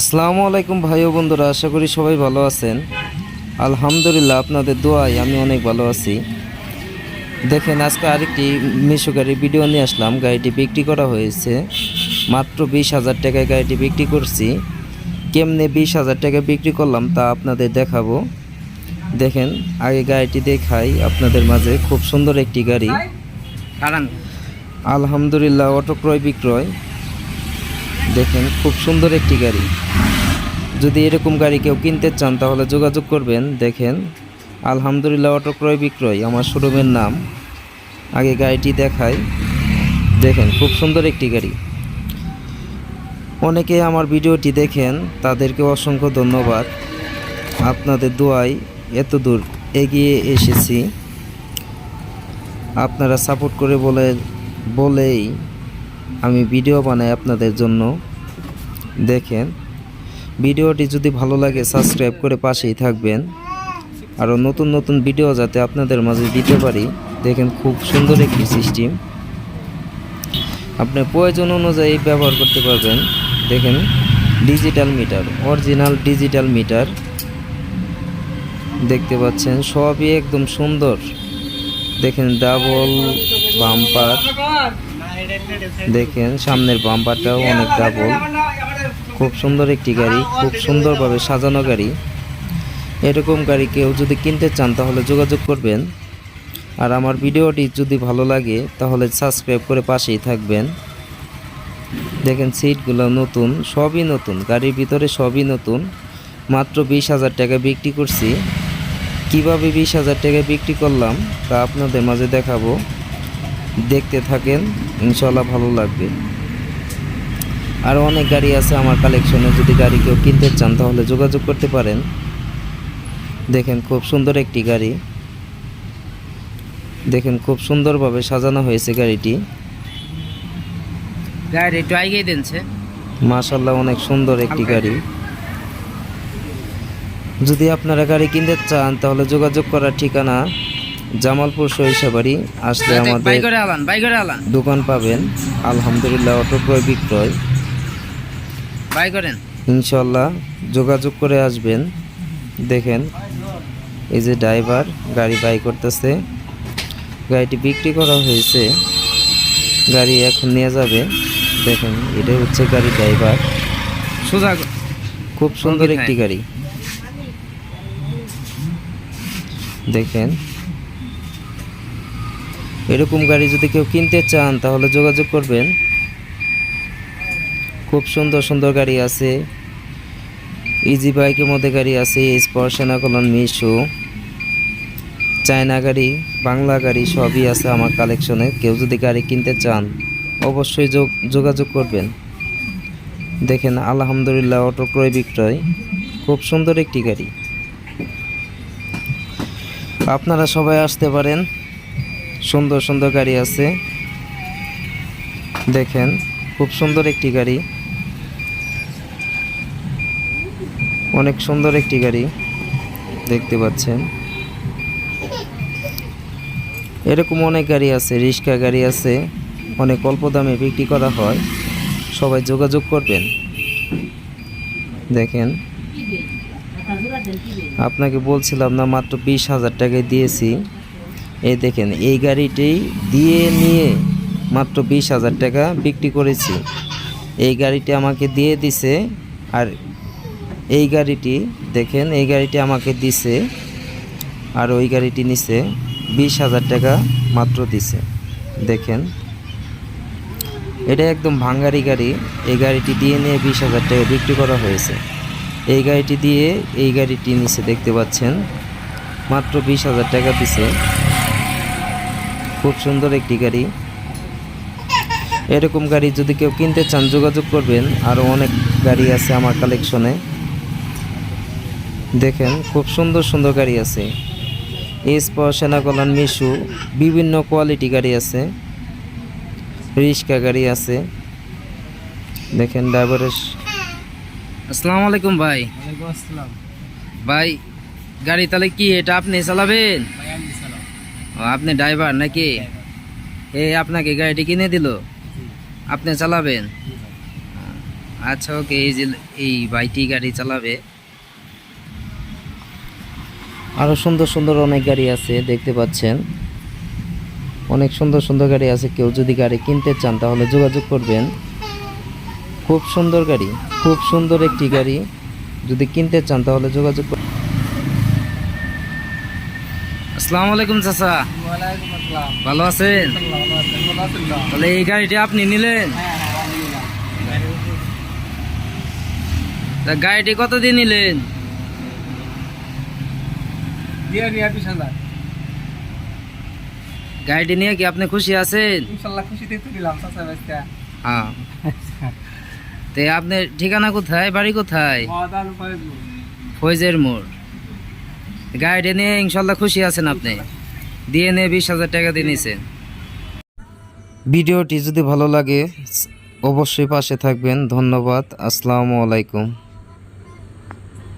আসসালামু আলাইকুম ভাই ও বন্ধুরা আশা করি সবাই ভালো আছেন। আলহামদুলিল্লাহ আপনাদের দোয়ায় আমি অনেক ভালো আছি। দেখেন আজকে আরেকটি মিশো গাড়ির ভিডিও নিয়ে আসলাম। গাড়িটি বিক্রি করা হয়েছে। মাত্র বিশ হাজার টাকায় গাড়িটি বিক্রি করছি। কেমনে বিশ হাজার টাকা বিক্রি করলাম তা আপনাদের দেখাবো। দেখেন আগে গাড়িটি দেখাই আপনাদের মাঝে। খুব সুন্দর একটি গাড়ি। আলহামদুলিল্লাহ অটো ক্রয় বিক্রয়। দেখেন খুব সুন্দর একটি গাড়ি। যদি এরকম গাড়ি কেউ কিনতে চান, তাহলে যোগাযোগ করবেন। দেখেন, আলহামদুলিল্লাহ অটো ক্রয় বিক্রয়, আমার শোরুমের নাম। আগে গাড়িটি দেখাই। দেখেন, খুব সুন্দর একটি গাড়ি। অনেকে আমার ভিডিওটি দেখেন, তাদেরকে অসংখ্য ধন্যবাদ। আপনাদের দোয়ায় এত দূর এগিয়ে এসেছি। আপনারা সাপোর্ট করে বলে, বলেই আমি ভিডিও বানাই আপনাদের জন্য। দেখেন, ভিডিওটি যদি ভালো লাগে সাবস্ক্রাইব করে পাশেই থাকবেন। আরও নতুন নতুন ভিডিও যাতে আপনাদের মাঝে দিতে পারি। দেখেন, খুব সুন্দর একটি সিস্টেম। আপনি প্রয়োজন অনুযায়ী ব্যবহার করতে পারবেন। দেখেন, digital meter, original digital meter. দেখতে পাচ্ছেন, সবই একদম সুন্দর। দেখেন, ডাবল বাম্পার। দেখেন, সামনের বাম্পারটাও অনেক ডাবল খুব সুন্দর একটি গাড়ি, খুব সুন্দরভাবে সাজানো গাড়ি। এরকম গাড়ি কেউ যদি কিনতে চান, তাহলে যোগাযোগ করবেন। আর আমার ভিডিওটি যদি ভালো লাগে, তাহলে সাবস্ক্রাইব করে পাশেই থাকবেন। দেখেন সিটগুলো নতুন, সবই নতুন, গাড়ির ভিতরে সবই নতুন। মাত্র বিশ হাজার টাকা বিক্রি করছি। কীভাবে বিশ হাজার টাকা বিক্রি করলাম, তা আপনাদের মাঝে দেখাবো। দেখতে থাকেন ইনশাল্লাহ ভালো লাগবে। আরও অনেক গাড়ি আছে আমার কালেকশনে যদি গাড়ি কেউ কিনতে চান তাহলে যোগাযোগ করতে পারেন। দেখেন খুব সুন্দর একটি গাড়ি। দেখেন খুব সুন্দরভাবে সাজানো হয়েছে গাড়িটি। গাড়ি একটু আগে দিনছে মাশাল্লাহ অনেক সুন্দর একটি গাড়ি। যদি আপনারা গাড়ি কিনতে চান তাহলে যোগাযোগ করার ঠিকানা জামালপুর সরিষাবাড়ি আসলে আমাদের দোকান পাবেন। আলহামদুলিল্লাহ অটো ক্রয় বিক্রয়। বাই করেন। ইনশাল্লাহ যোগাযোগ করে আসবেন। দেখেন এই যে ড্রাইভার গাড়ি বাই করতেছে। গাড়িটি বিক্রি করা হয়েছে। গাড়ি এখন নিয়ে যাবে। দেখেন এটা হচ্ছে গাড়ি ড্রাইভার। সোজা খুব সুন্দর একটি গাড়ি। দেখেন এরকম গাড়ি যদি কেউ কিনতে চান, তাহলে যোগাযোগ করবেন। খুব সুন্দর সুন্দর গাড়ি আছে। ইজি বাইকের মধ্যে গাড়ি আছে স্পর্শনা কলন মিশো। চায়না গাড়ি, বাংলা গাড়ি সবই আছে আমার কালেকশনে কেউ যদি গাড়ি কিনতে চান, অবশ্যই যোগ, যোগাযোগ করবেন। দেখেন, আলহামদুলিল্লাহ, অটো ক্রয় বিক্রয়। খুব সুন্দর একটি গাড়ি। আপনারা সবাই আসতে পারেন। সুন্দর সুন্দর গাড়ি আছে। দেখেন, খুব সুন্দর একটি গাড়ি। অনেক সুন্দর একটি গাড়ি দেখতে পাচ্ছেন। এরকম অনেক গাড়ি আছে, রিক্সা গাড়ি আছে, অনেক অল্প দামে বিক্রি করা হয়। সবাই যোগাযোগ করবেন। দেখেন, আপনাকে বলছিলাম না, মাত্র বিশ হাজার টাকায় দিয়েছি। এই দেখেন, এই গাড়িটি দিয়ে নিয়ে মাত্র বিশ হাজার টাকা বিক্রি করেছি। এই গাড়িটি আমাকে দিয়ে দিছে, আর এই গাড়িটি, দেখেন, এই গাড়িটি আমাকে দিছে, আর ওই গাড়িটি নিছে বিশ হাজার টাকা মাত্র দিছে। দেখেন, এটা একদম ভাঙ্গারি গাড়ি। এই গাড়িটি দিয়ে নিয়ে বিশ হাজার টাকা বিক্রি করা হয়েছে। এই গাড়িটি দিয়ে এই গাড়িটি নিচে দেখতে পাচ্ছেন, মাত্র বিশ হাজার টাকা দিছে। খুব সুন্দর একটি গাড়ি। এরকম গাড়ি যদি কেউ কিনতে চান যোগাযোগ করবেন। আরও অনেক গাড়ি আছে আমার কালেকশনে দেখেন খুব সুন্দর সুন্দর গাড়ি আছে। এসপর সেনাকলান মিশু বিভিন্ন কোয়ালিটি গাড়ি আছে। রিক্সা গাড়ি আছে। দেখেন ড্রাইভারের আসসালামু আলাইকুম ভাই। আসসালাম। ভাই গাড়ি তাহলে কি এটা আপনি চালাবেন? আপনি ড্রাইভার নাকি? এ আপনাকে গাড়িটি কিনে দিল? আপনি চালাবেন? আচ্ছা ওকে এই যে এই বাইটি গাড়ি চালাবে। আরও সুন্দর সুন্দর অনেক গাড়ি আছে দেখতে পাচ্ছেন। অনেক সুন্দর সুন্দর গাড়ি আছে কেউ যদি গাড়ি কিনতে চান তাহলে যোগাযোগ করবেন। খুব সুন্দর গাড়ি খুব সুন্দর একটি গাড়ি। যদি কিনতে চান তাহলে যোগাযোগ করবেন আসসালামু আলাইকুম চাচা। ভালো আছেন? তাহলে এই গাড়িটা আপনি নিলেন? গাড়িটি কত দিয়ে নিলেন? গাড়িটি নিয়ে কি আপনি খুশি আছেন? হ্যাঁ। তো আপনার ঠিকানা কোথায়? বাড়ি কোথায়? ফৈজের মোড়। গাড়িটি নিয়ে ইনশাল্লাহ খুশি আছেন আপনি। দিয়ে নিয়ে বিশ হাজার টাকা দিয়ে নিয়েছেন ভিডিওটি যদি ভালো লাগে, অবশ্যই পাশে থাকবেন। ধন্যবাদ। আসসালামু আলাইকুম।